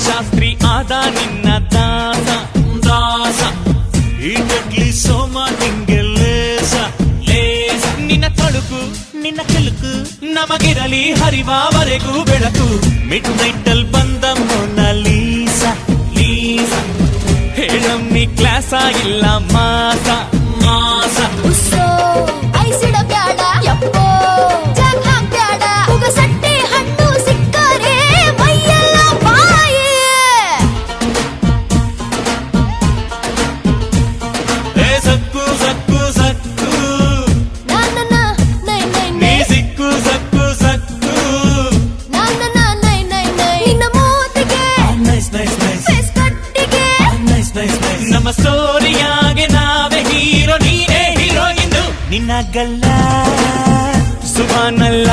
ಈ ಶಾಸ್ತ್ರಿ ಆದ ನಿನ್ನ ದಾಸ ದಾಸ ಈ ಟಕ್ಲಿ ಸೋಮ ನಿಂಗೆ ಲೇಸ ಲೇಸ ನಿನ್ನ ತಳುಕು ನಿನ್ನ ಕೆಳುಕು ನಮಗಿರಲಿ ಹರಿವಾವರೆಗೂ ಬೆಳಕು ಮಿಡ್ ನೈಟಲ್ ಬಂದ ಮೊನಲೀಸ ಲೀಸ ಹೇಳಮ್ಮಿ ಕ್ಲಾಸ ಇಲ್ಲ ಮಾಸ ಮಾಸ ನಮ್ಮ ಸ್ಟೋರಿಯಾಗೆ ನಾವೇ ಹೀರೋ ನೀನೇ ಹೀರೋ ಇಂದು ನಿನ್ನ ಗಲ್ಲ ಸುಭಾನಲ್ಲ